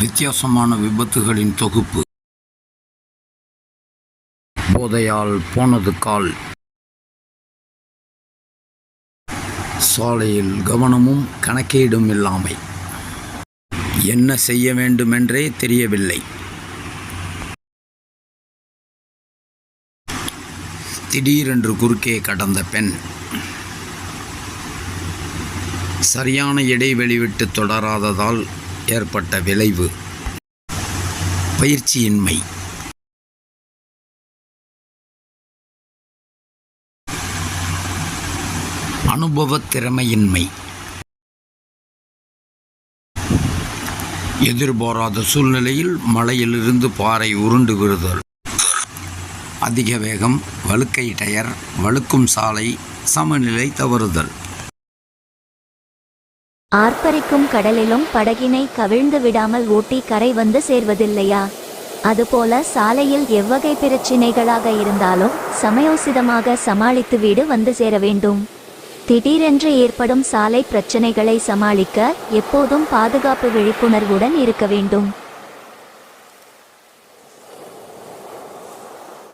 வித்தியாசமான விபத்துகளின் தொகுப்பு. போதையால் போனது கால். சாலையில் கவனமும் கணக்கீடும் இல்லாமை. என்ன செய்ய வேண்டுமென்றே தெரியவில்லை. திடீரென்று குறுக்கே கடந்த பெண். சரியான இடைவெளி விட்டு தொடராததால் ஏற்பட்ட விளைவு. பயிற்சியின்மை. அனுபவத் திறமையின்மை. எதிர்பாராத சூழ்நிலையில் மலையிலிருந்து பாறை உருண்டு விழுதல் அதிக வேகம் வழுக்கை டயர் வழுக்கும் சாலை சமநிலை தவறுதல். ஆர்ப்பரிக்கும் கடலிலும் படகினை கவிழ்ந்து விடாமல் ஓட்டி கரை வந்து சேர்வதில்லையா? அதுபோல சாலையில் எவ்வகை பிரச்சினைகளாக இருந்தாலும் சமயோசிதமாக சமாளித்து வீடு வந்து சேர வேண்டும். திடீரென்று ஏற்படும் சாலை பிரச்சனைகளை சமாளிக்க எப்போதும் பாதுகாப்பு விழிப்புணர்வுடன் இருக்க வேண்டும்.